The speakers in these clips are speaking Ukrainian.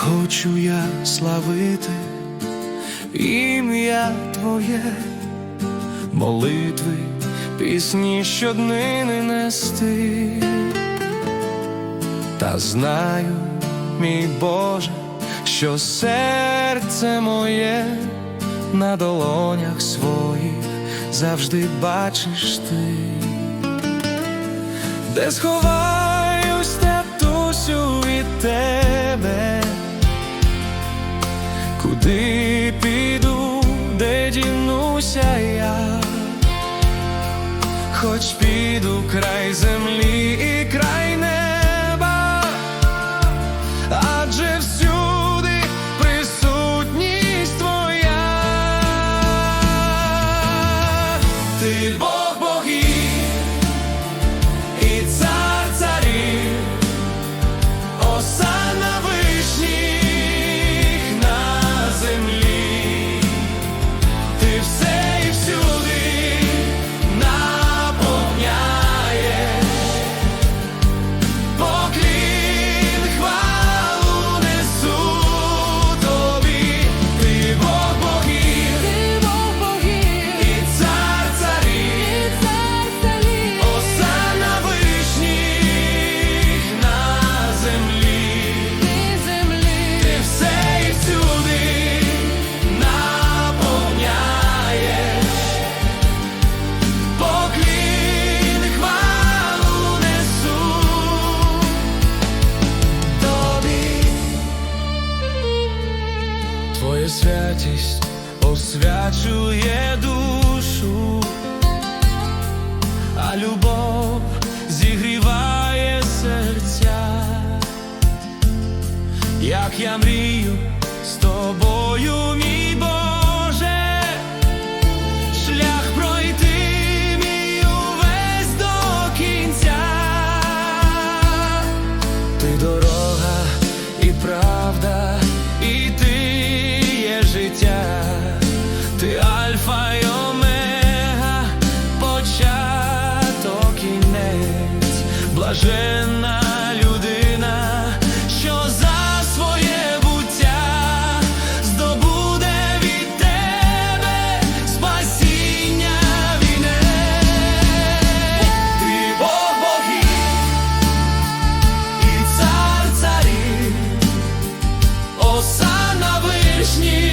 хочу я славити ім'я Твоє, молитви, пісні щоднини нести, та знаю, мій Боже, що серце моє на долонях своїх завжди бачиш ти. Де сховаюсь, татусю від тебе, куди піду, де дінуся я, хоч піду край землі і край Твоя святість освячує душу а любов зігріває серця, як я мрію блаженна людина, що за своє буття здобуде від тебе спасіння вінець. Ти Бог богів і цар царів, осана вишніх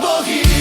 богів